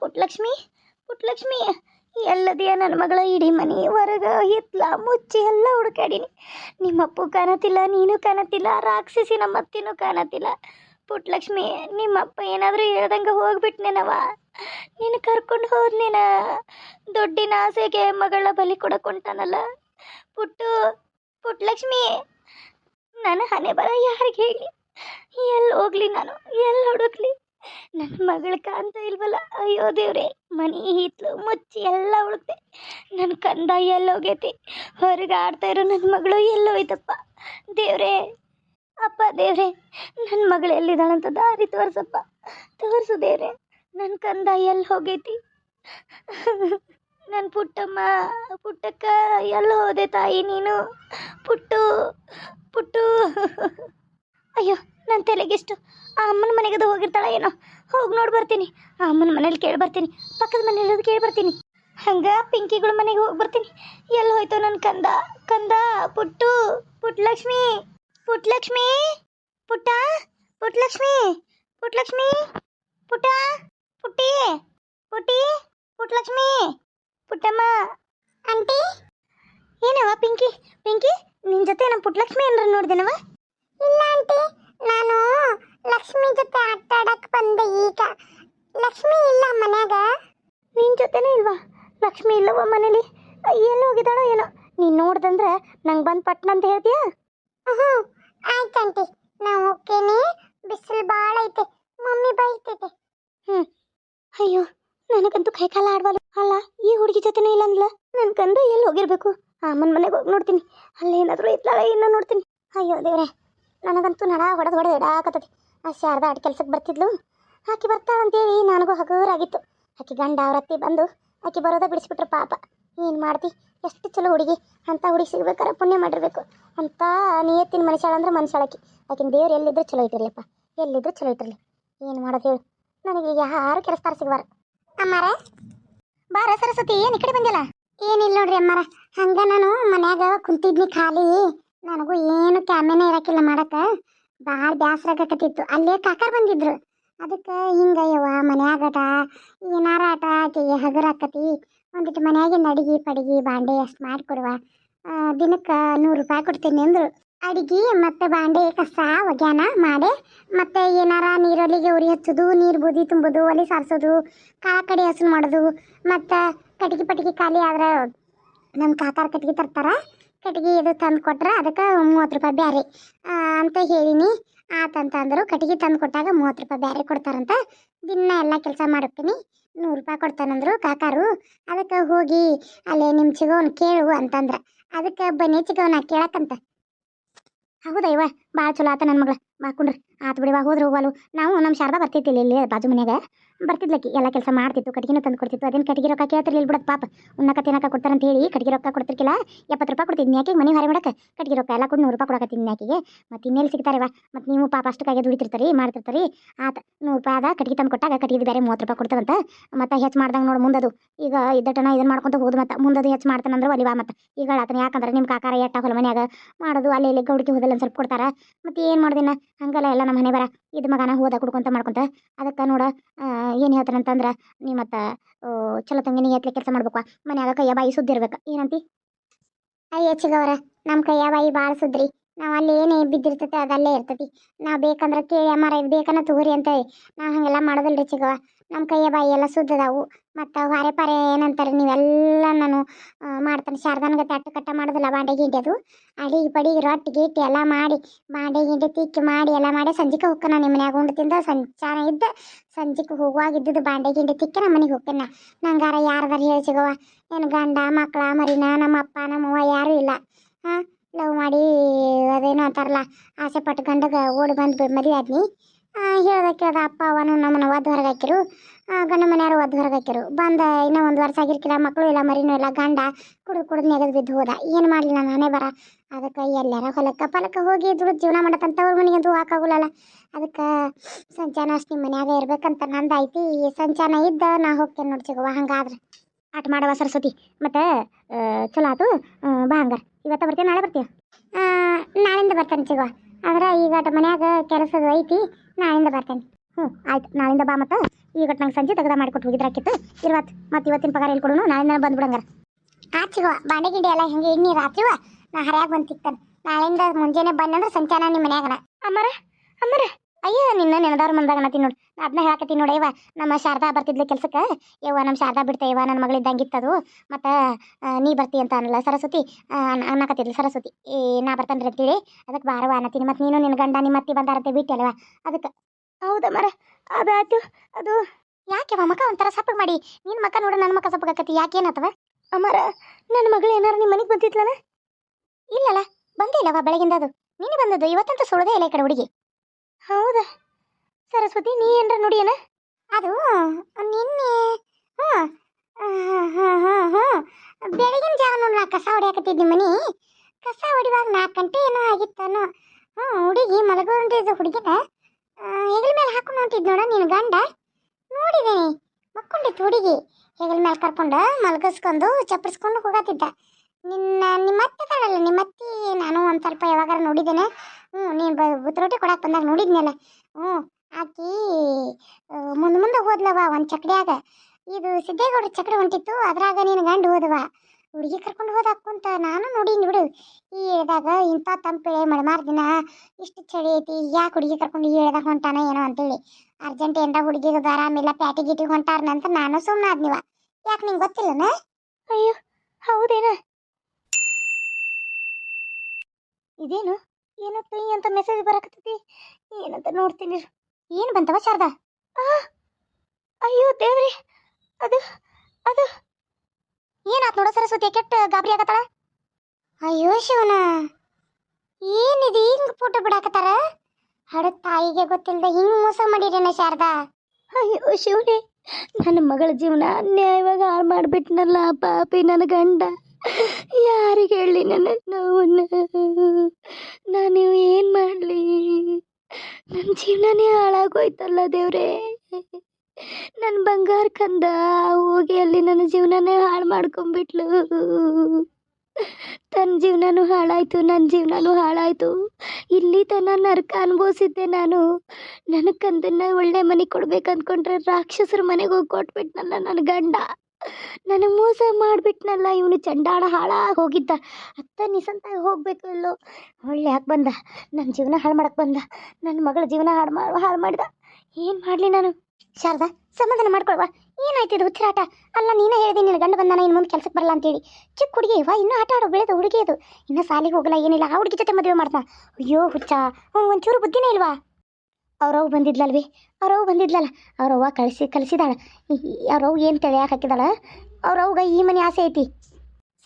ಪುಟ್ಲಕ್ಷ್ಮಿ ಪುಟ್ಲಕ್ಷ್ಮಿ ಎಲ್ಲದೆಯ ನನ್ನ ಮಗಳ ಇಡೀ ಮನೆ ಹೊರಗೆ ಎತ್ಲ, ಮುಚ್ಚಿ ಎಲ್ಲ ಹುಡುಕಾಡೀನಿ ನಿಮ್ಮಪ್ಪು ಕಾಣತಿಲ್ಲ, ನೀನು ಕಾಣತಿಲ್ಲ, ರಾಕ್ಷಸಿ ನಮ್ಮ ಅತ್ತಿನೂ ಕಾಣತಿಲ್ಲ. ಪುಟ್ಟಲಕ್ಷ್ಮಿ ನಿಮ್ಮಪ್ಪ ಏನಾದರೂ ಹೇಳ್ದಂಗೆ ಹೋಗ್ಬಿಟ್ನೇನವ ನೀನು ಕರ್ಕೊಂಡು ಹೋದ್ನೇನ? ದುಡ್ಡಿನ ಆಸೆಗೆ ಮಗಳ ಬಲಿ ಕೊಡಕೊಂಟಾನಲ್ಲ ಪುಟ್ಟು, ಪುಟ್ಲಕ್ಷ್ಮಿ, ನನ್ನ ಹಣೆ ಬರ ಯಾರಿಗೆ ಹೇಳಿ? ಎಲ್ಲಿ ಹೋಗ್ಲಿ ನಾನು? ಎಲ್ಲಿ ಹುಡುಕ್ಲಿ? ನನ್ನ ಮಗಳು ಕಾಣ್ತಾ ಇಲ್ವಲ್ಲ? ಅಯ್ಯೋ ದೇವ್ರೆ, ಮನೆ ಹಿತ್ಲು ಮುಚ್ಚಿ ಎಲ್ಲ ಉಳಿದೆ. ನನ್ನ ಕಂದ ಎಲ್ಲೋಗೈತಿ ಹೊರಗೆ ಆಡ್ತಾ ಇರೋ ನನ್ನ ಮಗಳು ಎಲ್ಲೋಯ್ತಪ್ಪ ದೇವ್ರೆ, ಅಪ್ಪ ದೇವ್ರೆ ನನ್ನ ಮಗಳು ಎಲ್ಲಿದ್ದಾಳಂತ ದಾರಿ ತೋರ್ಸಪ್ಪ. ತೋರ್ಸು ದೇವ್ರೆ ನನ್ನ ಕಂದ ಎಲ್ಲಿ ಹೋಗೈತಿ? ನನ್ನ ಪುಟ್ಟಮ್ಮ, ಪುಟ್ಟಕ್ಕ ಎಲ್ಲಿ ಹೋದೆ ತಾಯಿ ನೀನು? ಪುಟ್ಟು ಪುಟ್ಟು. ಅಯ್ಯೋ ನನ್ನ ತಲೆಗೆಷ್ಟು ಆ ಅಮ್ಮನ ಮನೆಗದು ಹೋಗಿರ್ತಾಳ ಏನೋ? ಹೋಗಿ ನೋಡಿ ಬರ್ತೀನಿ. ಆ ಅಮ್ಮನ ಮನೇಲಿ ಕೇಳಿ ಬರ್ತೀನಿ. ಪಕ್ಕದ ಮನೇಲಿ ಕೇಳಿ ಬರ್ತೀನಿ. ಹಂಗೆ ಪಿಂಕಿಗಳ ಮನೆಗೆ ಹೋಗಿ ಬರ್ತೀನಿ. ಎಲ್ಲಿ ಹೋಯ್ತೋ ನನ್ನ ಕಂದ? ಕಂದ, ಪುಟ್ಟು, ಪುಟ್ಲಕ್ಷ್ಮಿ ಪುಟ್ಲಕ್ಷ್ಮಿ, ಪುಟ್ಟ, ಪುಟ್ಲಕ್ಷ್ಮಿ ಪುಟ್ಲಕ್ಷ್ಮಿ, ಪುಟ್ಟ, ಪುಟ್ಟಿ ಪುಟ್ಟಿ, ಪುಟ್ಲಕ್ಷ್ಮಿ, ಪುಟ್ಟಮ್ಮ, ಆಂಟಿ ಏನವ ಪಿಂಕಿ? ಪಿಂಕಿ ನಿನ್ನ ಜೊತೆ ನಮ್ಮ ಪುಟ್ಲಕ್ಷ್ಮಿ ಏನಾರ ನೋಡ್ದೇನವ ಇಲ್ಲ ಆಂಟಿ, ನಾನು ಲಕ್ಷ್ಮಿ ಜೊತೆ ಆಟ ಆಡಕ್ ಬಂದೆ ಈಗ. ಲಕ್ಷ್ಮಿ ಇಲ್ಲ ಮನ್ಯಾಗ. ನಿನ್ ಜೊತೆನೇ ಇಲ್ವಾ? ಲಕ್ಷ್ಮಿ ಇಲ್ಲವ ಮನೇಲಿ? ಎಲ್ಲಿ ಹೋಗಿದಾಳೋ ಏನೋ? ನೀನ್ ನೋಡ್ದಂದ್ರೆ ನಂಗೆ ಬಂದು ಪಟ್ನ ಅಂತ ಹೇಳ್ತೀಯಾ? ಹ್ಞೂ ಆಯ್ತು ಆಂಟಿ. ನಾ ಹೋಗ್ತೀನಿ. ಬಿಸಿಲು ಭಾಳ ಐತೆ. ಮಮ್ಮಿ ಬೈತೈತೆ. ಹ್ಞೂ ಅಯ್ಯೋ ನನಗಂತೂ ಕೈಕಾಲ ಆಡ್ವಲ್ಲ. ಅಲ್ಲ ಈ ಹುಡುಗಿ ಜೊತೆನೇ ಇಲ್ಲ ಅಂದ್ಲ ನನ್ನ ಕಂದ ಎಲ್ಲಿ ಹೋಗಿರ್ಬೇಕು? ಅಮ್ಮನ ಮನೆಗೆ ಹೋಗಿ ನೋಡ್ತೀನಿ. ಅಲ್ಲೇನಾದರೂ ಇತ್ತಲ್ಲ ಇನ್ನೂ ನೋಡ್ತೀನಿ. ಅಯ್ಯೋ ದೇವ್ರೆ ನನಗಂತೂ ನಡ ಹೊಡೆದು ಹೊಡೆದು ಇಡಾಕತ್ತತಿ ಆ ಶಾರದಾ ಅಡ್ ಕೆಲ್ಸಕ್ಕೆ ಬರ್ತಿದ್ಲು. ಆಕೆ ಬರ್ತಾಳಂತೇಳಿ ನನಗೂ ಹಗುರಾಗಿತ್ತು. ಆಕೆ ಗಂಡ ಅವ್ರತ್ತಿ ಬಂದು ಆಕೆ ಬರೋದ ಬಿಡಿಸ್ಬಿಟ್ರು ಪಾಪ. ಏನು ಮಾಡ್ತಿ? ಎಷ್ಟು ಚಲೋ ಹುಡುಗಿ. ಅಂತ ಹುಡುಗಿ ಸಿಗ್ಬೇಕಾದ್ರೆ ಪುಣ್ಯ ಮಾಡಿರ್ಬೇಕು. ಅಂತ ನಿಯತ್ತಿನ ಮನುಷ್ಯಾಳ ಅಂದ್ರೆ ಮನುಷ್ಯಾಳಕಿ ಆಕಿನ ದೇವ್ರು ಎಲ್ಲಿದ್ರು ಚಲೋ ಇಟ್ಟಿರ್ಲಿಪ್ಪ. ಎಲ್ಲಿದ್ರು ಚಲೋ ಇಟ್ಟಿರಲಿ. ಏನು ಮಾಡೋದು ಹೇಳು. ನನಗೆ ಯಾರು ಕೆಲಸದಾರ ಸಿಗ್ಬಾರ ಅಮ್ಮಾರ? ಬಾರ ಸರಸ್ವತಿ ಏನು ಈ ಕಡೆ ಬಂದಿಲ್ಲ ಏನಿಲ್ಲ ನೋಡ್ರಿ ಅಮ್ಮಾರ. ಹಂಗ ನಾನು ಮನ್ಯಾಗ ಕುಂತಿದ್ನಿ ಖಾಲಿ. ನನಗೂ ಏನು ಕ್ಯಾಮೆನೇ ಇರಕ್ಕಿಲ್ಲ ಮಾಡಕ್ಕ. ಭಾಳ ಬ್ಯಾಸ್ರಾಗಕತ್ತಿತ್ತು ಅಲ್ಲೇ ಕಾಕರ್ ಬಂದಿದ್ರು. ಅದಕ್ಕೆ ಮನ್ಯಾಗ ಮನ್ಯಾಗಟ ಏನಾರ ಆಟ ಹಗರ ಹಗರಾಕತಿ ಒಂದಿಟ್ಟು ಮನ್ಯಾಗಿನ ಅಡಿಗೆ ಪಡಿಗೆ ಬಾಂಡೆ ಅಷ್ಟು ಮಾಡಿಕೊಡುವ ದಿನಕ್ಕೆ ನೂರು ರೂಪಾಯಿ ಕೊಡ್ತೀನಿ ಅಂದರು. ಅಡಿಗೆ ಮತ್ತು ಬಾಂಡೆ ಕಸ, ಒಗ್ಯಾನ ಮಾಡಿ. ಮತ್ತು ಏನಾರ ನೀರೊಲಿಗೆ ಉರಿ ಹಚ್ಚೋದು, ನೀರು ಬೂದಿ ತುಂಬೋದು, ಒಲಿ ಸಾರಿಸೋದು, ಕಾಳು ಕಡಿ ಹಸನು ಮಾಡೋದು. ಮತ್ತು ಕಟ್ಗೆ ಪಟ್ಗೆ ಖಾಲಿ ಆದ್ರೆ ನಮ್ಮ ಕಾಕಾರ ಕಟ್ಗೆ ತರ್ತಾರ. ಕಟ್ಗೆ ಇದು ತಂದು ಕೊಟ್ರೆ ಅದಕ್ಕೆ ಮೂವತ್ತು ರೂಪಾಯಿ ಬ್ಯಾರೆ. ಅಂತ ಹೇಳಿನಿ. ಆತಂತ ಅಂದರು ಕಟ್ಗೆ ತಂದು ಕೊಟ್ಟಾಗ ಮೂವತ್ತು ರೂಪಾಯಿ ಬ್ಯಾರೆ ಕೊಡ್ತಾರಂತ. ದಿನ ಎಲ್ಲ ಕೆಲಸ ಮಾಡಿರ್ತೀನಿ. ನೂರು ರೂಪಾಯಿ ಕೊಡ್ತಾನಂದರು ಕಾಕಾರು. ಅದಕ್ಕೆ ಹೋಗಿ ಅಲ್ಲೇ ನಿಮ್ಮ ಚಿಗವನ್ ಕೇಳು ಅಂತಂದ್ರೆ. ಅದಕ್ಕೆ ಬನ್ನಿ ಚಿಗವನ ಕೇಳಕ್ಕಂತ. ಹೌದಾ ಭಾಳ ಚಲೋ ಆತ ನನ್ನ ಮಗಳ. ಮಾಡ್ಕೊಂಡ್ರಿ. ಆತು ಬಿಡಿವ ಹೋದ್ರೆ ಹೋಗಲು ನಾವು ನಮ್ಮ ಶಾರದಾ ಬರ್ತಿದ್ದಿಲ್ಲ ಇಲ್ಲಿ ಬಾಜು ಮನ್ಯಾಗ. ಬರ್ತಿದ್ಲಕ್ಕಿ ಎಲ್ಲ ಕೆಲಸ ಮಾಡ್ತಿತ್ತು, ಕಟ್ಗಿನೂ ತಂದು ಕೊಡ್ತಿತ್ತು. ಅದೇನು ಕಟ್ಗೆ ರೊಕ್ಕ ಕೇಳ್ತಿರ್ಲಿಲ್ಲ ಬಿಡೋದು ಪಾಪ. ಉಣ್ಣಕ ತಿನ್ನಕ ಕೊಡ್ತಾರಂತ ಹೇಳಿ ಕಟ್ಗೆ ರೊಕ್ಕ ಕೊಡ್ತಿರ್ಕಿಲ್ಲ, ಎಪ್ಪತ್ತು ರೂಪಾಯಿ ಕೊಡ್ತಿದ್ನಿ ಯಾಕೆ ಮನೆ ಹೊರ ಬಿಡಕ್ಕೆ ಕಟ್ಗೆ ರೊಕ್ಕ ಎಲ್ಲ ಕೊಟ್ಟು ನೂರು ರೂಪಾಯಿ ಕೊಡಕತ್ತೀನಿ ಆಕೆಗೆ ಮತ್ತು ಇನ್ನೆಲ್ಲಿ ಸಿಗ್ತಾರೆವ ಮತ್ತು ನೀವು ಪಾಪ ಅಷ್ಟಕ್ಕಾಗಿ ದುಡಿತಿರ್ತೀರಿ, ಮಾಡ್ತಿರ್ತೀರಿ. ಆತ ನೂರು ರೂಪಾಯಿ ಅದ ಕಟ್ಗೆ ತಂದು ಕೊಟ್ಟಾಗ ಕಟ್ಗೆ ಬೇರೆ ಮೂವತ್ತು ರೂಪಾಯಿ ಕೊಡ್ತಾರಂತ ಮತ್ತು ಹೆಚ್ಚು ಮಾಡ್ದಂಗೆ ನೋಡಿ ಮುಂದದು. ಈಗ ಇದ್ದಟನ ಇದನ್ನ ಮಾಡ್ಕೊಂತ ಹೋದ್ ಮತ್ತೆ, ಮುಂದದು ಹೆಚ್ಚು ಮಾಡ್ತಾನಂದ್ರೆ ಒಲಿವಾ ಮತ್ತೆ. ಈಗ ಆತನ ಯಾಕಂದ್ರೆ ನಿಮ್ಮ ಕಾಕಾರ ಎಟ್ಟ ಹೊಲ ಮನ್ಯಾಗ ಮಾಡೋದು, ಅಲ್ಲಿ ಇಲ್ಲಿ ಗೌಡಿಗೆ ಹೋದಲ್ಲಿ ಒಂದು ಸ್ವಲ್ಪ ಕೊಡ್ತಾರೆ. ಮತ್ತು ಏನು ಮಾಡ್ದಿನ? ಹಂಗಲ್ಲ, ಎಲ್ಲ ನಮ್ಮ ಮನೆ ಬರ ಇದು ಮಗನ ಹೋದ ಕುಡ್ಕೊಂತ ಮಾಡ್ಕೊಂತ, ಅದಕ್ಕೆ ನೋಡ ಏನು ಹೇಳ್ತಾರಂತಂದ್ರೆ ನೀ ಮತ್ತು ಚಲೋ ತಂಗಿ, ನೀ ಎತ್ಲೆ ಕೆಲಸ ಮಾಡ್ಬೇಕು ಮನ್ಯಾಗ ಕೈಯ ಬಾಯಿ ಸುದ್ದಿ ಇರ್ಬೇಕು. ಏನಂತಿ? ಅಯ್ಯ ಚಿಗವ್ರ ನಮ್ಮ ಕೈಯ ಬಾಯಿ ಭಾಳ ಸುದ್ರಿ. ನಾವು ಅಲ್ಲಿ ಏನೇ ಬಿದ್ದಿರ್ತೈತೆ, ಅದಲ್ಲೇ ಇರ್ತೈತಿ. ನಾವು ಬೇಕಂದ್ರೆ ಕೇಳಿ ಅಮ್ಮಾರ ಇದು ಬೇಕನ್ನ ತಗೋರಿ ಅಂತ ನಾವು ಹಾಗೆಲ್ಲ ರೀ ಚಿಗವ ನಮ್ಮ ಕೈಯ ಬಾಯಿ ಎಲ್ಲ ಸುದ್ದದಾವು. ಮತ್ತು ಹೊರೆ ಪಾರೆ ಏನಂತಾರೆ ನೀವೆಲ್ಲ ನಾನು ಮಾಡ್ತೇನೆ. ಶಾರದಾನ್ಗೆ ತಟ್ಟು ಕಟ್ಟ ಮಾಡೋದಿಲ್ಲ ಬಾಂಡೆ ಗಿಂಡೆ ಅದು ಅಡಿಗೆ ಪಡಿಗೆ ರೊಟ್ಟಿ ಗಿಟ್ಟಿ ಎಲ್ಲ ಮಾಡಿ, ಬಾಂಡೆ ಗಿಂಡೆ ತಿಕ್ಕಿ ಮಾಡಿ ಎಲ್ಲ ಮಾಡಿ ಸಂಜಿಕೆ ನಾನು ನಿಮ್ಮ ಮನ್ಯಾಗ ಉಂಡು ತಿಂದ ಸಂಚಾರ ಇದ್ದ ಸಂಜಿಕೆ ಹೋಗುವಾಗ ಇದ್ದದ್ದು ಬಾಂಡೆ ಗಿಂಡೆ ತಿಕ್ಕಿ ನಮ್ಮ ಮನೆಗೆ ಹೋಗ್ತೇನೆ ನಂಗಾರ ಯಾರದಾರ ಹೇಳಿ ಸಿಗವ ಏನು ಗಂಡ ಮಕ್ಕಳ ಮರಿನ, ನಮ್ಮ ಅಪ್ಪ ನಮ್ಮವ್ವ ಯಾರೂ ಇಲ್ಲ. ಹಾಂ, ಲವ್ ಮಾಡಿ ಅದೇನೋ ಅಂತಾರಲ್ಲ, ಆಸೆ ಪಟ್ಟು ಗಂಡಗ ಓಡಿ ಬಂದು ಮದುವೆ ಆದ್ನಿ ಹೇಳ್ದ ಕೇಳ್ದ ಅಪ್ಪ, ಅವನು ನಮ್ಮನ್ನ ಒದ್ದು ಹೊರಗೆ ಹಾಕಿರು ಗಂಡ ಮನೆಯವರು ಒದ್ದು ಹೊರಗೆ ಹಾಕಿರು ಬಂದ ಇನ್ನೂ ಒಂದು ವರ್ಷ ಆಗಿರ್ಕಿಲ್ಲ, ಮಕ್ಕಳು ಇಲ್ಲ, ಮರಿನೂ ಇಲ್ಲ, ಗಂಡ ಕುಡಿದು ಕುಡಿದು ನೆಗದು ಬಿದ್ದು ಹೋದ. ಏನು ಮಾಡಲಿ ನಾನು ಬರ? ಅದಕ್ಕೆ ಎಲ್ಲಾರ ಹೊಲಕ್ಕೆ ಪಲಕ್ಕೆ ಹೋಗಿ ದುಡ್ದು ಜೀವನ ಮಾಡತ್ತಂತವ್ರ ಮನೆಗೆ ಅಂತೂ ಹಾಕಾಗಲ್ಲ ಅದಕ್ಕೆ ಸಂಚಾನ ಅಷ್ಟು ನಿಮ್ಮ ಮನ್ಯಾಗ ಇರ್ಬೇಕಂತ ನಂದು ಐತಿ. ಸಂಚಾನ ಇದ್ದ ನಾ ಹೋಗ್ತೇನೆ ನೋಡಿ ಹಂಗಾದ್ರೆ. ಆಟ ಮಾಡುವ ಸರಸ್ವತಿ. ಮತ್ತು ಚಲೋ ಆತು? ಬಾ ಹಂಗಾರ. ಇವತ್ತು ಬರ್ತೀವಿ ನಾಳೆ ಬರ್ತೀವಿ ನಾಳಿಂದ ಬರ್ತೇನೆ ಸಿಗುವ ಆದ್ರೆ ಈಗ ಮನ್ಯಾಗ ಕೆಲಸದ ಐತಿ, ನಾಳಿಂದ ಬರ್ತೇನೆ. ಹ್ಞೂ ಆಯ್ತು. ನಾಳಿಂದ ಬಾ ಮತ್ತು. ಈಗ ನಂಗೆ ಸಂಜೆ ತೆಗೆದ ಮಾಡಿಕೊಟ್ಟು ಹೋಗಿದ್ರಾಕಿತ್ತು ಇವತ್ತು ಮತ್ತೆ ಇವತ್ತಿನ ಪಗಾರ ಹೇಳ್ಕೊಡೋಣ ನಾಳಿಂದ ನಾಳೆ ಬಂದ್ಬಿಡಂಗಾರ ಆಚಿಗೋ ಬಾಂಡೆ ಗಿಂಡೆ ಎಲ್ಲ ಹಿಂಗೆ ಇನ್ನಿ ರಾತ್ರಿವ? ನಾ ಹರ್ಯಾಗ ಬಂದು ತಿಕ್ತಾನೆ. ನಾಳಿಂದ ಮುಂಜಾನೆ ಬಂದಂದ್ರೆ ಸಂಚಾನ ನಿಮ್ಮ ಮನ್ಯಾಗನ. ಅಮ್ಮರ ಅಮ್ಮರ. ಅಯ್ಯೋ ನಿನ್ನ ನೆನದಾರ ಮಂದಾಗ ನೋಡು ನೋಡಿ. ನಾ ಅದನ್ನ ಹೇಳಕತ್ತೀನಿ ನೋಡಿ ಇವ ನಮ್ಮ ಶಾರದಾ ಬರ್ತಿದ್ಲು ಕೆಲ್ಸಕ್ಕೆ. ಯವ್ವ ನಮ್ಮ ಶಾರದಾ ಬಿಡ್ತೆ ಇವ ನನ್ನ ಮಗಳಿದ್ದಂಗಿತ್ತದು ಮತ್ತು ನೀ ಬರ್ತಿ ಅಂತ ಅನ್ನಲ್ಲ ಸರಸ್ವತಿ ಅನ್ನಕತ್ತಿದ್ಲು ಸರಸ್ವತಿ. ಏ ನಾ ಬರ್ತಾನ್ರಿ ಅಂತೇಳಿ ಅದಕ್ಕೆ ಬಾರವ ಅನ್ನತ್ತೀನಿ ಮತ್ತು ನೀನು ನಿನ್ನ ಗಂಡ ನಿಮ್ಮ ಅತ್ತಿ ಬಂದಾರಂತೆ ಬಿಟ್ಟಲ್ವ ಅದಕ್ಕೆ ಹೌದಾ ಮರ. ಅದಾಯ್ತು. ಅದು. ಯಾಕೆ ಮಕ್ಕ ಒಂಥರ ಸಪ್ಪಗೆ ಮಾಡಿ. ನಿನ್ನ ಮಕ್ಕ ನೋಡು ನನ್ನ ಮಕ್ಕ ಸಪ್ಪಗಾಕತಿ ಯಾಕೇನತ್ತವ ಅಮರ ನನ್ನ ಮಗಳು ಏನಾರು ನಿಮ್ಮ ಮನೆಗೆ ಬಂದಿದ್ಲನ ಇಲ್ಲಲ್ಲ ಬಂದೇ ಇಲ್ಲವ ಬೆಳಗಿಂದ ಅದು ನೀನು ಬಂದದ್ದು ಇವತ್ತಂತೂ ಸುಳದೇ ಇಲ್ಲ ಈ ಕಡೆ ಹುಡುಗಿ. ಹೌದಾ? ಸರಸ್ವತಿ, ನೀ ಏನ್ರ ನುಡಿಯನ? ಅದು, ನಿನ್ನೆ ಹ್ಞೂ ಬೆಳಗಿನ ಜಾವ ನೋಡಿ ನಾ ಕಸ ಹೊಡಿಯಾಕತ್ತಿದ್ದೆ ಮನೆ. ಕಸ ಹೊಡಿವಾಗ ನಾಲ್ಕು ಗಂಟೆ ಏನೋ ಆಗಿತ್ತನೋ. ಹ್ಞೂ ಹುಡುಗಿ ಮಲಗೊಂಡಿದ್ದ ಹುಡುಗಿನ ಹೆಗಲ ಮೇಲೆ ಹಾಕೊಂಡು ಹೊಂಟಿದ್ ನೋಡ ನಿನ್ನ ಗಂಡ. ನೋಡಿದ್ದೀನಿ ಮಕ್ಕೊಂಡಿತ್ತು ಹುಡುಗಿ. ಹೆಗಲ ಮೇಲೆ ಕರ್ಕೊಂಡು ಮಲಗಿಸ್ಕೊಂಡು ಚಪ್ಪರಿಸ್ಕೊಂಡು ಹೋಗತ್ತಿದ್ದ ನಿನ್ನ, ನಿಮ್ಮ ಅತ್ತೆ ತಾಳಲ್ಲ ನಿಮ್ಮ ಅತ್ತಿ ನಾನು ಒಂದು ಸ್ವಲ್ಪ ಯಾವಾಗಾರ ನೋಡಿದ್ದೇನೆ. ಹ್ಞೂ ನೀನು ಬ ಬುತ್ತರೋಟಿ ಕೊಡಕ್ಕೆ ಬಂದಾಗ ನೋಡಿದ್ನಲ್ಲ. ಹ್ಞೂ ಆಕಿ ಮುಂದೆ ಮುಂದೆ ಹೋದ್ಲವ ಒಂದು ಚಕ್ಡಿಯಾಗ. ಇದು ಸಿದ್ದೇಗೌಡ್ರ ಚಕ್ರ ಹೊಂಟಿತ್ತು, ಅದ್ರಾಗ ನೀನು ಗಂಡು ಹೋದವ. ಹುಡುಗಿ ಕರ್ಕೊಂಡು ಹೋದ ಕುಂತ ನಾನು ನೋಡೀನಿ ಬಿಡು. ಈ ಹೇಳ್ದಾಗ ಇಂಥ ತಂಪಿಳೆ ಮಳಮಾರ್ ದಿನ, ಇಷ್ಟು ಚಳಿ ಐತಿ, ಯಾಕೆ ಹುಡುಗಿ ಕರ್ಕೊಂಡು ಈ ಹೇಳ್ದಾಗ ಹೊಂಟಾನ ಏನೋ ಅಂತೇಳಿ. ಅರ್ಜೆಂಟ್ ಏನಾರ ಹುಡುಗಿಗೆ ಆರಾಮಿಲ್ಲ ಪ್ಯಾಟಿ ಗೀಟಿ ಹೊಂಟಾರ್ನ ಅಂತ ನಾನು ಸುಮ್ಮನೆ ಆದ್ನಿವ. ಯಾಕೆ ನಿಂಗೆ ಗೊತ್ತಿಲ್ಲನ? ಅಯ್ಯೋ, ಹೌದೇನ? ಇದೇನು ಏನೋ ತುಯ್ ಅಂತ ಮೆಸೇಜ್ ಬರಕತ್ತೈತಿ? ಏನಂತ ನೋಡ್ತೀನಿ. ಏನು ಬಂತವ ಶಾರದಾ? ಅಯ್ಯೋ ದೇವ್ರಿ, ಅದು ಅದು. ಏನಾತ್ ನೋಡ ಸರಸ್ವತಿ, ಕೆಟ್ಟ ಗಾಬರಿ ಆಗತ್ತಾಳ? ಅಯ್ಯೋ ಶಿವನ ಏನಿದು ಹಿಂಗ್ ಫೋಟೋ ಬಿಡಾಕತ್ತಾರ? ಹಡ ತಾಯಿಗೆ ಗೊತ್ತಿಲ್ಲದೆ ಹಿಂಗ್ ಮೋಸ ಮಾಡಿರೇನ ಶಾರದಾ? ಅಯ್ಯೋ ಶಿವನೇ ನನ್ನ ಮಗಳ ಜೀವನ ಅನ್ಯಾಯವಾಗಿ ಹಾಳು ಮಾಡಿಬಿಟ್ನಲ್ಲ ಪಾಪಿ ನನ್ನ ಗಂಡ. ಯಾರಿಗೆ ಹೇಳಿ ನನ್ನ ನೋವನ್ನ? ನಾನು ಏನು ಮಾಡಲಿ? ನನ್ನ ಜೀವನನೇ ಹಾಳಾಗೋಯ್ತಲ್ಲ ದೇವ್ರೆ. ನನ್ನ ಬಂಗಾರ ಕಂದ ಹೋಗಿ ಅಲ್ಲಿ ನನ್ನ ಜೀವನನೇ ಹಾಳು ಮಾಡ್ಕೊಂಬಿಟ್ಲು. ತನ್ನ ಜೀವನನೂ ಹಾಳಾಯ್ತು ನನ್ನ ಜೀವನನೂ ಹಾಳಾಯ್ತು. ಇಲ್ಲಿ ತನ ನರಕ ಅನುಭವಿಸಿದ್ದೆ ನಾನು. ನನಗೆ ಕಂದನ್ನ ಒಳ್ಳೆ ಮನೆ ಕೊಡ್ಬೇಕು ಅಂದ್ಕೊಂಡ್ರೆ ರಾಕ್ಷಸರ ಮನೆಗೆ ಹೋಗಿ ಕೊಟ್ಬಿಟ್ನಲ್ಲ ನನ್ನ ಗಂಡ. ನನಗೆ ಮೋಸ ಮಾಡಿಬಿಟ್ನಲ್ಲ, ಇವನು ಚಂಡಾಣ ಹಾಳಾಗಿ ಹೋಗಿದ್ದ. ಅತ್ತ ನಿಸಂತಾಗಿ ಹೋಗ್ಬೇಕು ಎಲ್ಲೋ ಒಳ್ಳೆ ಯಾಕೆ ಬಂದ? ನನ್ನ ಜೀವನ ಹಾಳು ಮಾಡಕ್ಕೆ ಬಂದ. ನನ್ನ ಮಗಳ ಜೀವನ ಹಾಳು ಮಾಡಿ, ಹಾಳು ಮಾಡಿದ. ಏನು ಮಾಡಲಿ ನಾನು? ಶಾರದಾ, ಸಮಾಧಾನ ಮಾಡ್ಕೊಳ್ವಾ. ಏನಾಯ್ತು ಇದು ಅಲ್ಲ, ನೀನೇ ಹೇಳಿದೆ ನಿನ್ನ ಗಂಡ ಬಂದಾನ ಇನ್ನು ಮುಂದೆ ಕೆಲಸಕ್ಕೆ ಬರಲ್ಲ ಅಂತೇಳಿ. ಚಿಕ್ಕ ಹುಡುಗಿ, ವಾ, ಇನ್ನೂ ಆಟ ಆಡೋ ಬೆಳೆದ ಹುಡುಗಿ ಅದು. ಇನ್ನೂ ಸಾಲಿಗೆ ಹೋಗಲ್ಲ, ಏನಿಲ್ಲ. ಆ ಹುಡುಗಿ ಜೊತೆ ಮದುವೆ ಮಾಡ್ತಾನ. ಅಯ್ಯೋ ಹುಚ್ಚ. ಹ್ಞೂ ಒಂಚೂರು ಬುದ್ಧಿನೇ ಇಲ್ವಾ? ಅವ್ರವ್ ಬಂದಿದ್ಲಲ್ವಿ. ಅವ್ರವ್ ಬಂದಿದ್ಲಲ್ಲ ಅವ್ರವ್ವ ಕಳಿಸಿ ಕಲಿಸಿದಾಳ ಅವ್ರವ್ ಏನು ತಿಳಿಯಾಕೆ ಹಾಕಿದಾಳ? ಅವ್ರವ್ಗ ಈ ಮನೆ ಆಸೆ ಐತಿ.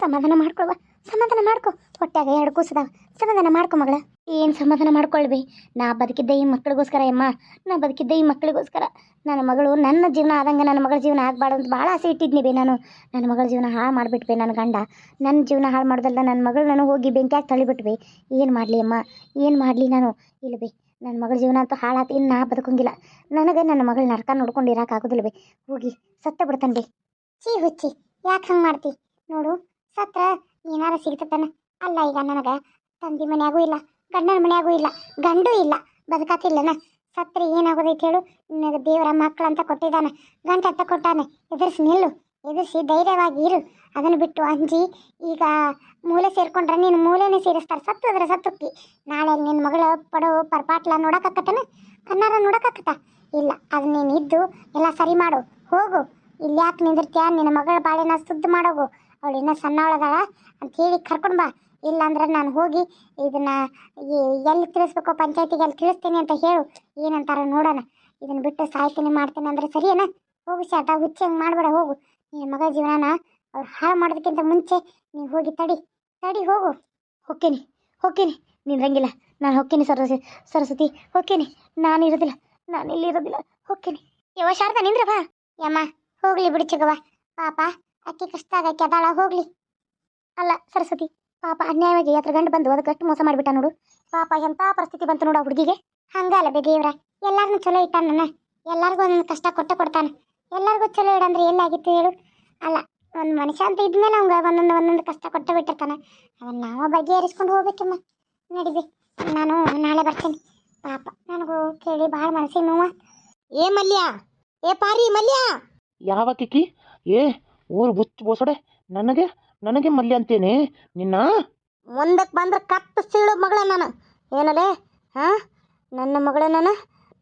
ಸಮಾಧಾನ ಮಾಡ್ಕೊಳ್ವ, ಸಮಾಧಾನ ಮಾಡ್ಕೊ. ಹೊಟ್ಯಾಗ ಎರಡು ಕೂಸದಾವ. ಸಮಾಧಾನ ಮಾಡ್ಕೊ ಮಗಳ. ಏನು ಸಮಾಧಾನ ಮಾಡ್ಕೊಳ್ವಿ? ನಾ ಬದುಕಿದ್ದ ಈ ಮಕ್ಳಿಗೋಸ್ಕರ ಅಮ್ಮ ನಾ ಬದುಕಿದ್ದ ಈ ಮಕ್ಳಿಗೋಸ್ಕರ. ನನ್ನ ಮಗಳು ನನ್ನ ಜೀವನ ಆದಂಗೆ ನನ್ನ ಮಗಳ ಜೀವನ ಆಗ್ಬಾರ್ದು ಅಂತ ಭಾಳ ಆಸೆ ಇಟ್ಟಿದ್ನಿ ಬೇ ನಾನು. ನನ್ನ ಮಗಳ ಜೀವನ ಹಾಳು ಮಾಡಿಬಿಟ್ವೆ ನನ್ನ ಗಂಡ. ನನ್ನ ಜೀವನ ಹಾಳು ಮಾಡ್ದಲ್ಲ ನನ್ನ ಮಗಳು ನಾನು ಹೋಗಿ ಬೆಂಕಿಯಾಗಿ ತಳಿಬಿಟ್ವಿ ಏನು ಮಾಡಲಿ ಅಮ್ಮ? ಏನು ಮಾಡಲಿ ನಾನು? ಇಲ್ಲ ಬೇ. ನನ್ನ ಮಗಳ ಜೀವನ ಅಂತೂ ಹಾಳಾತು, ಇನ್ನು ನಾ ಬದುಕಂಗಿಲ್ಲ. ನನಗೆ ನನ್ನ ಮಗಳ ನರಕ ನೋಡ್ಕೊಂಡು ಇರೋಕ್ಕಾಗೋದಿಲ್ಲ ಬೇ. ಹೋಗಿ, ಸತ್ತ ಬಿಡ್ತಾನೆ ಬೇ. ಚೀ ಹುಚ್ಚಿ, ಯಾಕೆ ಹಂಗೆ ಮಾಡ್ತಿ? ನೋಡು, ಸತ್ರ ಏನಾರ ಸಿಗ್ತತನ ಅಲ್ಲ ಈಗ ನನಗೆ ತಂದೆ ಮನೆಯಾಗೂ ಇಲ್ಲ, ಗಂಡನ ಮನೆಯಾಗೂ ಇಲ್ಲ, ಗಂಡು ಇಲ್ಲ, ಬದುಕಾತಿಲ್ಲನ? ಸತ್ರೆ ಏನಾಗೋದೈತೆ ಹೇಳು? ನಿನಗೆ ದೇವರ ಮಕ್ಕಳು ಅಂತ ಕೊಟ್ಟಿದ್ದಾನೆ, ಗಂಟ ಅಂತ ಕೊಟ್ಟಾನೆ, ಎದುರಿಸಿ ನಿಲ್ಲು. ಎದುರಿಸಿ ಧೈರ್ಯವಾಗಿ ಇರು. ಅದನ್ನು ಬಿಟ್ಟು ಅಂಜಿ, ಈಗ ಮೂಲೆ ಸೇರ್ಕೊಂಡ್ರೆ ನೀನು ಮೂಲೆನೇ ಸೇರಿಸ್ತಾರೆ. ಸತ್ತು ಅದ್ರ ಸತ್ತುಕ್ಕಿ. ನಾಳೆ ನಿನ್ನ ಮಗಳು ಪಡೋ ಪರ್ಪಾಟ್ಲ ನೋಡಕತ್ತನ ಕನ್ನಡ ನೋಡಕತ್ತ ಇಲ್ಲ, ಅದು ನೀನು ಇದ್ದು ಎಲ್ಲ ಸರಿ ಮಾಡು. ಹೋಗು. ಇಲ್ಲಿ ಯಾಕೆ ನಿಂದಿರ್ತೀಯ? ನಿನ್ನ ಮಗಳ ಬಾಳೆನ ಸುದ್ದು ಮಾಡೋಗು. ಅವಳು ಇನ್ನೂ ಸಣ್ಣವಳದಾಳ ಅಂತ ಹೇಳಿ ಕರ್ಕೊಂಡು ಬಾ. ಇಲ್ಲಾಂದ್ರೆ ನಾನು ಹೋಗಿ ಇದನ್ನ ಎಲ್ಲಿ ತಿಳಿಸ್ಬೇಕು ಪಂಚಾಯತಿಗೆ ಎಲ್ಲಿ ತಿಳಿಸ್ತೀನಿ ಅಂತ ಹೇಳು. ಏನಂತಾರ ನೋಡೋಣ. ಇದನ್ನ ಬಿಟ್ಟು ಸಾಯ್ತೀನಿ, ಮಾಡ್ತೀನಿ ಅಂದ್ರೆ ಸರಿಯೇನ? ಹೋಗು ಶಾಟ ಹುಚ್ಚಿ ಹಂಗೆ ಮಾಡಬೇಡ, ಹೋಗು. ನಿನ್ನ ಮಗ ಜೀವನನ ಅವ್ರು ಹಾಳು ಮಾಡೋದಕ್ಕಿಂತ ಮುಂಚೆ ನೀವು ಹೋಗಿ ತಡಿ ತಡಿ ಹೋಗು. ಹೋಗ್ತೀನಿ ಹೋಗ್ತೀನಿ. ನಿಂದ್ರಂಗಿಲ್ಲ ನಾನು ಹೋಗ್ತೀನಿ ಸರಸ್ವತಿ ಸರಸ್ವತಿ, ಹೋಗ್ತೀನಿ. ನಾನು ಇರೋದಿಲ್ಲ. ನಾನು ಇಲ್ಲಿ ಇರೋದಿಲ್ಲ. ಹೋಗ್ತೀನಿ. ಯಾವ ಶಾರದಾ, ನಿಂದ್ರ ಬಾ. ಯಮ್ಮ, ಹೋಗ್ಲಿ ಬಿಡಿ ಚಗವ ಪಾಪ, ಅಕ್ಕಿ ಕಷ್ಟ ಆಗಕ್ಕೆ ಅದಾಳ, ಹೋಗ್ಲಿ. ಅಲ್ಲ ಸರಸ್ವತಿ, ಪಾಪ ಅನ್ಯಾಯವಾಗಿ ಹತ್ರ ಗಂಡು ಬಂದು ಅದಕ್ಕೆ ಅಷ್ಟು ಮೋಸ ಮಾಡಿಬಿಟ್ಟ ನೋಡು. ಪಾಪ ಎಂಥ ಪರಿಸ್ಥಿತಿ ಬಂತು ನೋಡು ಆ ಹುಡುಗಿಗೆ. ಹಂಗಲ್ಲ ಬೇ ದೇವ್ರ. ಎಲ್ಲಾರನ್ನೂ ಚಲೋ ಇಟ್ಟಾನ ನನ್ನ. ಎಲ್ಲರಿಗೂ ಒಂದೊಂದು ಕಷ್ಟ ಕೊಟ್ಟ ಕೊಡ್ತಾನೆ. ಎಲ್ಲರಿಗೂ ಚಲೋ ಇಡಂದ್ರೆ ಎಲ್ಲಾಗಿತ್ತು ಹೇಳು. ಅಲ್ಲ ಒಂದು ಮನುಷ್ಯ ಅಂತ ಇದ್ಮೇಲೆ ಅವಂಗ ಒಂದೊಂದು ಒಂದೊಂದು ಕಷ್ಟ ಕೊಟ್ಟು ಬಿಟ್ಟಿರ್ತಾನೆ. ಅದನ್ನ ನಾವು ಬಗೆಹರಿಸ್ಕೊಂಡು ಹೋಗ್ಬೇಕಮ್ಮ. ನಡಿಬಿ ನಾನು ನಾಳೆ ಬರ್ತೀನಿ. ಪಾಪ ನನಗೂ ಕೇಳಿ ಭಾಳ ಮನಸ್ಸಿಗೆ ನೋವ. ಏ ಮಲ್ಯ ಏ ಪಾರಿ ಮಲ್ಯ. ಯಾವಕ್ಕಿಕ್ಕಿ ಏ ಊರು ಬುಚ್ಚ ಬೋಸಡೆ. ನನಗೆ ನನಗೆ ಮಲ್ಯ ಅಂತೇನೆ. ನಿನ್ನ? ಮುಂದಕ್ಕೆ ಬಂದ್ರೆ ಕತ್ತು ಸೀಳು ಮಗಳ ನಾನು. ಏನಲೇ ಹಾಂ? ನನ್ನ ಮಗಳ ನನ್ನ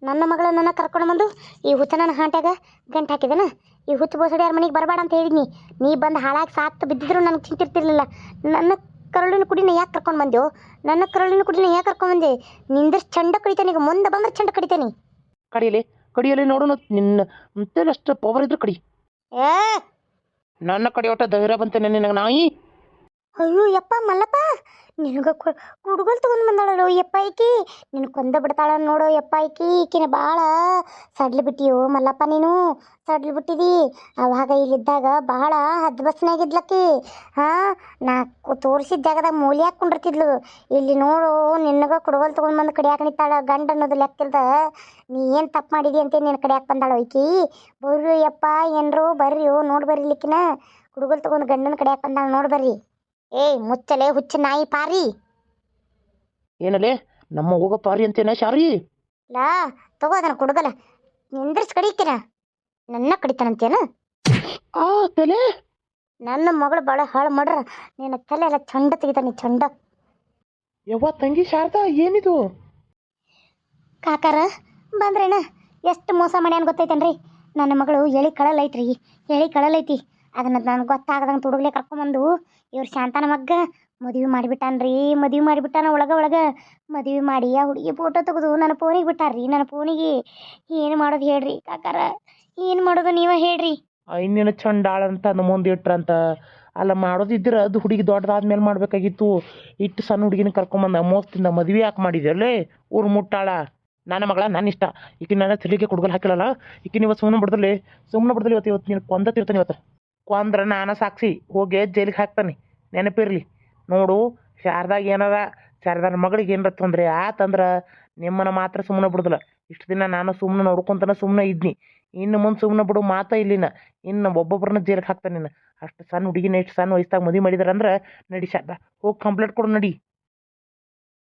ನನ್ನ ಮಗಳ ನನ್ನ ಕರ್ಕೊಂಡು ಬಂದು ಈ ಹುಚ್ಚ ನನ್ನ ಹಾಂಟ್ಯಾಗ ಗಂಟು ಹಾಕಿದನ? ಈ ಹುಚ್ಚು ಬೋಸಡಿ ಯಾರ ಮನೆಗೆ ಬರಬೇಡ ಅಂತ ಹೇಳಿದ್ನಿ. ನೀ ಬಂದು ಹಾಳಾಗಿ ಸಾತ್ ಬಿದ್ದಿದ್ರು ನನಗೆ ಚಿಂತಿರ್ತಿರ್ಲಿಲ್ಲ. ನನ್ನ ಕರುಳಿನ ಕುಡಿನ ಯಾಕೆ ಕರ್ಕೊಂಡು ಬಂದೆವು ನನ್ನ ಕರುಳಿನ ಕುಡಿನ ಯಾಕೆ ಕರ್ಕೊಂಡು ಬಂದೆ? ನಿಂದ್ರ ಚಂಡ ಕಡಿತೇನೆ ಈಗ ಮುಂದೆ ಬಂದ್ರೆ ಚಂಡ ಕಡಿತೇನೆ. ಕಡಿಯಲಿ ಕಡಿಯಲಿ ನೋಡೋಣ ನಿನ್ನ ಅಷ್ಟು ಪವರ್ ಇದ್ರೆ ಕಡಿ. ಏ! ನನ್ನ ಕಡೆ ಒಟ್ಟ ಧೈರ್ಯ ಬಂತೇನೆ ನಿನಗೆ ನಾಯಿ. ಅಯ್ಯೋ, ಯಪ್ಪ ಮಲ್ಲಪ್ಪ, ನಿನಗ ಕುಡುಗಲ್ ತಗೊಂಡ್ ಬಂದಾಳಲ್ಲೋ ಯಪ್ಪ ಐಕಿ ನಿನ್ ಕೊಂದ ಬಿಡ್ತಾಳ ನೋಡು ಯಪ್ಪ ಐಕಿ ಈಕಿನ ಭಾಳ ಸಡ್ಲು ಬಿಟ್ಟಿಯೋ ಮಲ್ಲಪ್ಪ ನೀನು, ಸಡ್ಲು ಬಿಟ್ಟಿದಿ. ಅವಾಗ ಇಲ್ಲಿದ್ದಾಗ ಭಾಳ ಹದ್ದು ಬಸ್ನಾಗಿದ್ಲಕ್ಕಿ ಹಾ, ನಾ ತೋರಿಸಿದ ಜಾಗದಾಗ ಮೂಲಿ ಹಾಕೊಂಡಿರ್ತಿದ್ಲು ಇಲ್ಲಿ ನೋಡು, ನಿನಗ ಕುಡುಗಲ್ ತಗೊಂಡ್ ಬಂದು ಕಡಿಯಾಕ ನಿಂತಾಳ, ಗಂಡ ಅನ್ನೋದು ಲೆಕ್ಕಿಲ್ದ ನೀ ಏನು ತಪ್ಪು ಮಾಡಿದಿ ಅಂತ ನಿನ್ನ ಕಡಿಯಾಕ ಬಂದಾಳ ಐಕಿ ಬರ್ರಿ ಯಪ್ಪ, ಏನ್ರು ಬರ್ರಿ ನೋಡಿ ಬರ್ರಿ ಲಿಕ್ಕಿನ ಕುಡುಗೋಲ್ ತಗೊಂಡು ಗಂಡನ ಕಡಿಯಾಕ ಬಂದಾಳ ನೋಡಿ ಬರ್ರಿ. ಏಯ್ ಮುಚ್ಚಲೆ ಹುಚ್ಚ ನಾಯಿ ಪಾರಿ. ಏನಲೆ ನಮ್ಮ ಹೋಗೋ ಪಾರಿ ಅಂತೇನ ಶಾರಿ? ಲಾ ತಗೋ ಅದನ್ನ ಕುಡುಗಲ. ನಿಂದ್ರಿಸ್ ಕಡಿತೀನ. ನನ್ನ ಕಡಿತಾನಂತೇನು? ಆ ತಲೆ? ನನ್ನ ಮಗಳು ಬಹಳ ಹಾಳು ಮಾಡ್ರ. ನಿನ್ನ ತಲೆ ಎಲ್ಲ ಚಂಡ ತೆಗಿತಾನೆ ಚಂಡ. ಯವ್ವ ತಂಗಿ ಶಾರದಾ ಏನಿದು? ಕಾಕಾರ ಬಂದ್ರೇನ? ಎಷ್ಟು ಮೋಸ ಮಾಡ್ಯಾನ ಗೊತ್ತೈತೇನ್ರಿ? ನನ್ನ ಮಗಳು ಎಳಿ ಕಳಲೈತ್ರಿ. ಎಳಿ ಕಳಲೈತಿ. ಅದನ್ನ ನನಗೆ ಗೊತ್ತಾಗದಂಗೆ ತುಡುಗ್ಲೆ ಕರ್ಕೊಂಬಂದು ಇವ್ರು ಶಾಂತನ ಮಗ್ಗ, ಮದುವೆ ಮಾಡಿಬಿಟ್ಟಾನ್ರಿ, ಮದುವೆ ಮಾಡಿಬಿಟ್ಟಾನ ಒಳಗ ಒಳಗ. ಮದುವೆ ಮಾಡಿ ಆ ಹುಡುಗಿ ಫೋಟೋ ತೆಗೆದು ನನ್ನ ಫೋನಿಗೆ ಬಿಟ್ಟಾರ್ರಿ ನನ್ನ ಫೋನಿಗೆ ಏನು ಮಾಡೋದು ಹೇಳ್ರಿ, ಕಾಕಾರ, ಏನು ಮಾಡೋದು ನೀವೇ ಹೇಳ್ರಿ. ಇನ್ನೇನು ಚಂಡಾಳ ಅಂತ ನಮ್ಮ ಮುಂದೆ ಇಟ್ರಂತ. ಅಲ್ಲ ಮಾಡೋದಿದ್ರೆ ಅದು ಹುಡುಗಿ ದೊಡ್ಡದಾದ್ಮೇಲೆ ಮಾಡಬೇಕಾಗಿತ್ತು. ಇಟ್ಟು ಸಣ್ಣ ಹುಡುಗಿನ ಕರ್ಕೊಂಬಂದ ಮೋಸ್ತಿಂದ ಮದುವೆ ಯಾಕೆ ಮಾಡಿದ್ಯಲ್ಲೇ, ಊರು ಮುಟ್ಟಾಳ. ನನ್ನ ಮಗಳ ನನ್ನ ಇಷ್ಟ. ಈಕಿ ನನ್ನ ತಲೆಗೆ ಕುಡ್ಗಲ್ ಹಾಕಿಲ್ಲಲ್ಲ ಈಕಿನ ಇವತ್ತು ಸುಮ್ಮನೆ ಬಿಡ್ದಲ್ಲಿ ಸುಮ್ಮನೆ ಬಿಡ್ದಲ್ಲಿ ಇವತ್ತು ಇವತ್ತು ನೀನು ಕೊಂದ ತಿರ್ತಾನೆ ಇವತ್ತು. ಕೊಂದ್ರ ನಾನು ಸಾಕ್ಷಿ, ಹೋಗಿ ಜೈಲಿಗೆ ಹಾಕ್ತಾನೆ. ನೆನಪಿರಲಿ. ನೋಡು, ಶಾರದಾಗ ಏನಾರ ಶಾರದಾರ ಮಗಳಿಗೆ ಏನರ ತೊಂದರೆ ಆತಂದ್ರೆ ನಿಮ್ಮನ್ನ ಮಾತ್ರ ಸುಮ್ಮನೆ ಬಿಡುದಿಲ್ಲ. ಇಷ್ಟು ದಿನ ನಾನು ಸುಮ್ಮನೆ ನೋಡ್ಕೊಂತನ ಸುಮ್ಮನೆ ಇದ್ನಿ. ಇನ್ನು ಮುಂದೆ ಸುಮ್ಮನೆ ಬಿಡು, ಮಾತ ಇಲ್ಲಿನ. ಇನ್ನು ಒಬ್ಬೊಬ್ಬರನ್ನ ಜೈಲಿಗೆ ಹಾಕ್ತಾನೆ ನೀನು ಅಷ್ಟು ಸಣ್ಣ ಹುಡುಗಿನ ಇಷ್ಟು ಸಣ್ಣ ವಯಸ್ಸಾಗ ಮದುವೆ ಮಾಡಿದ್ರಂದ್ರೆ ನಡಿ ಶಾರದಾ, ಹೋಗಿ ಕಂಪ್ಲೇಂಟ್ ಕೊಡು ನಡಿ.